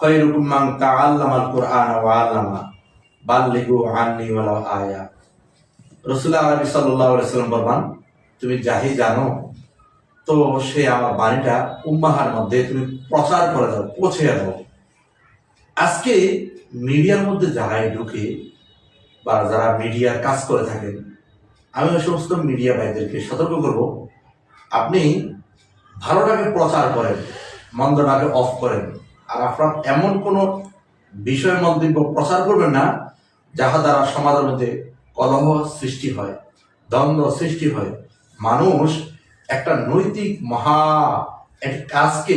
খয়রুকুম মান তাআল্লামাল কুরআন ওয়া আল্লামা বাল্লিগু আন্নি ওয়ালাউ আয়া। রাসূলুল্লাহ আরবি সাল্লাল্লাহু আলাইহি সাল্লাম বলবান তুমি যাহি জানো, তো সে আমার বাণীটা উম্মাহার মধ্যে তুমি প্রচার করে দাও, পৌঁছে দাও। আজকে মিডিয়ার মধ্যে যারাই ঢুকে বা যারা মিডিয়ার কাজ করে থাকেন, আমি ওই সমস্ত মিডিয়া ভাইদেরকে সতর্ক করব, আপনি ভালোটাকে প্রচার করেন মন্দটাকে অফ করেন। আপনার এমন কোনো বিষয় মন্তব্য প্রচার করবেন না, যাহা দ্বারা সমাজের মধ্যে কলহ সৃষ্টি হয়, দ্বন্দ্ব সৃষ্টি হয়। মানুষ একটা নৈতিক মহা একটা কাজকে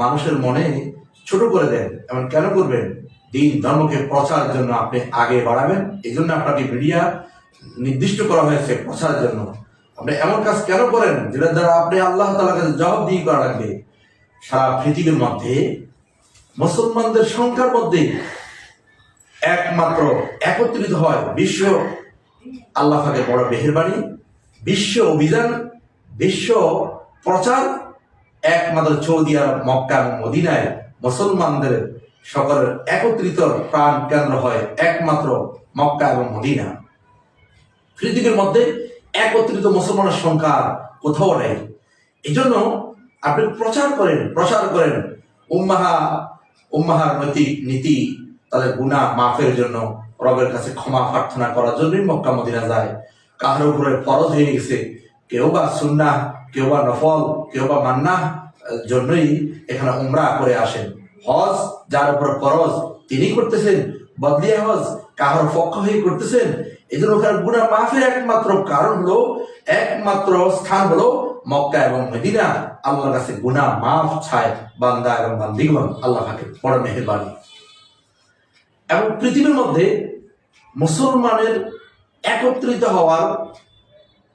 মানুষের মনে ছোট করে দেন। এমন কেন করবেন? দিন ধর্মকে প্রচারের জন্য আপনি আগে বাড়াবেন এই জন্য আপনাকে মিডিয়া নির্দিষ্ট করা হয়েছে প্রচারের জন্য। আপনি এমন কাজ কেন করেন, যেটার দ্বারা আপনি আল্লাহ তালার কাছে জবাব দিয়ে করা লাগবে? সারা পৃথিবীর মধ্যে মুসলমানদের সংখ্যার মধ্যে একমাত্র একত্রিত হয় বিশ্ব আল্লাহ পাকের বড় মেহেরবানি, বিশ্ব অভিযান, বিশ্ব প্রচার, একমাত্র সৌদি আরব, মক্কা এবং মদিনায় মুসলমানদের সকলের একত্রিত প্রাণ কেন্দ্র হয় একমাত্র মক্কা এবং মদিনা। পৃথিবীর মধ্যে একত্রিত মুসলমানের সংখ্যা কোথাও নেই। এই জন্য আপনি প্রচার করেন প্রচার করেন, উম্মাহা উম্মাহার নৈতিক নীতি, তাদের গুণা মাফের জন্য রবের কাছে ক্ষমা প্রার্থনা করার জন্যই মক্কা, মদিনা যায়। কাহার উপরে ফরজ হয়ে গেছে কেউ বা সুন্না কেউ বা নফল কেউ বা মান্না জন্যই এখানে উমরা করে আসেন। হজ, যার উপর ফরজ তিনি করতেছেন। বদলিয়া হজ, কাহার পক্ষ হয়ে করতেছেন। এই জন্য ওখানে গুণা মাফের একমাত্র কারণ হলো, একমাত্র স্থান হলো মক্কা এবং মদিনা, আল্লাহর কাছে গুণা মাফ ছায় বান্দা এবং বান্দিগণ আল্লাহ পাকে বড় মেহেরবানি। এবং পৃথিবীর মধ্যে মুসলমানের একত্রিত হওয়ার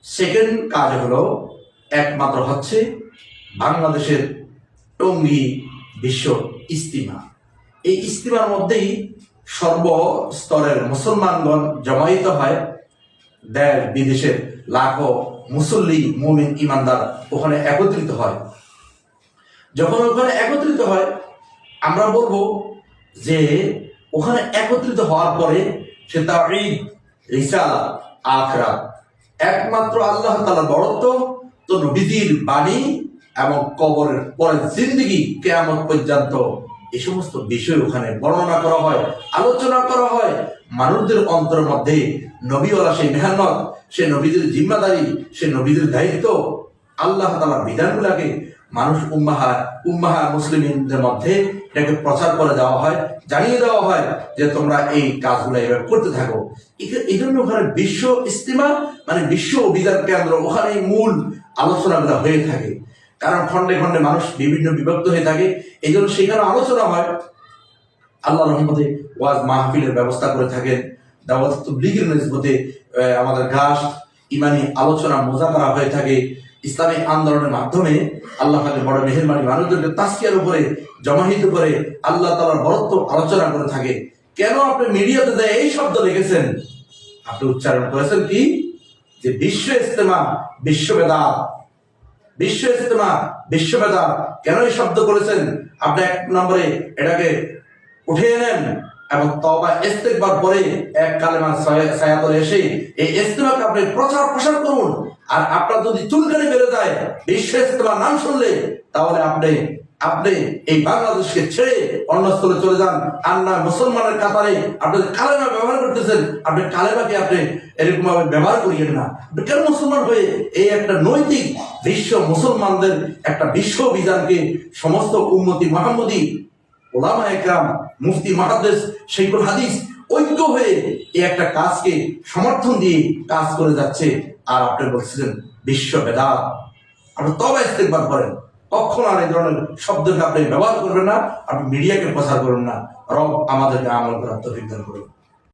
সেকেন্ড কাজ হলো, একমাত্র হচ্ছে বাংলাদেশের টঙ্গী বিশ্ব ইস্তিমা। এই ইস্তিমার মধ্যেই সর্বস্তরের মুসলমানগণ জমায়িত হয় দেশ বিদেশের লাখো মুসল্লি, মুমিন ইমানদার ওখানে একত্রিত হয়। যখন ওখানে একত্রিত হয়, আমরা বলব যে ওখানে একত্রিত হওয়ার পরে সে তার ঈদ রিসালা আখরা একমাত্র আল্লাহ তালা বড়ত্ব তো নবীজির বাণী এবং কবরের পরে জিন্দিগি কেয়ামত পর্যন্ত এই সমস্ত বিষয় ওখানে বর্ণনা করা হয়, আলোচনা করা হয়। মানুষদের অন্তর মধ্যে নবীওয়ালা সেই মেহনত সে নবীদের জিম্মাদারি সে নবীদের দায়িত্ব, আল্লাহ তালার বিধানগুলাকে মানুষ উম্মাহা উম্মাহা মুসলিমদের মধ্যে এটাকে প্রচার করে দেওয়া হয়, জানিয়ে দেওয়া হয় যে তোমরা এই কাজগুলো এভাবে করতে থাকো। এই জন্য ওখানে বিশ্ব ইস্তিমা মানে বিশ্ব অভিযান কেন্দ্র ওখানে মূল আলোচনাগুলো হয়ে থাকে। কারণ খণ্ডে খণ্ডে মানুষ বিভিন্ন বিভক্ত হয়ে থাকে। এই জন্য সেখানে আলোচনা হয়। আল্লাহ রহমতে ওয়াজ মাহফিলের ব্যবস্থা করে থাকেন। দাওয়াত তবলিগের নিসবতে আমাদের ঘাস, ইমানি আলোচনা মোজা করা হয়ে থাকে। ইসলামী আন্দোলনের মাধ্যমে আল্লাহ পাকের বড় মেহরবানি মানুষদেরকে তাস্কিয়ার উপরে জমাহিত করে আল্লাহ তালার বরত্ব আলোচনা করে থাকে। কেন আপনি মিডিয়াতে দেয় এই শব্দ লিখেছেন? আপনি উচ্চারণ করেছেন কি? যে বিশ্ব ইস্তেমা বিশ্ববেদা বিশ্ব ইস্তেমা বিশ্ববেদা কেন এই শব্দ করেছেন? আপনি এক নম্বরে এটাকে উঠিয়ে নেন এবং তবা ইস্তেকবার পরে এক কালেমা সায়া- সায়াতলে এসে এই ইস্তেমাকে আপনি প্রচার প্রসার করুন। আর আপনার যদি চুলকানি বেড়ে যায়, বিশ্ব ইস্তেমার নাম শুনলে তাহলে আপনি আপনি এই বাংলাদেশকে ছেড়ে অন্য স্থলে চলে যান। আর না, মুসলমানের কাতারে আপনি কালেমা ব্যবহার করতেছেন, আপনি কালেমাকে আপনি এরকম ভাবে ব্যবহার করিয়েন না। কেন মুসলমান হয়ে এই একটা নৈতিক বিশ্ব মুসলমানদের একটা বিশ্ব অভিযানকে সমস্ত উন্নতি মোহাম্মদী, ওলামা একরাম, মুফতি মাহাদেস শেখুল হাদিস ঐক্য হয়ে এই একটা কাজকে সমর্থন দিয়ে কাজ করে যাচ্ছে। আর আপনি বলছিলেন, বিশ্ব বেদাত। আপনি তবে ইস্তেকবার করেন। কখন আর এই ধরনের শব্দকে আপনি ব্যবহার করবেন না, আপনি মিডিয়াকে প্রচার করবেন না। রব আমাদেরকে আমল করার তো দান করুন।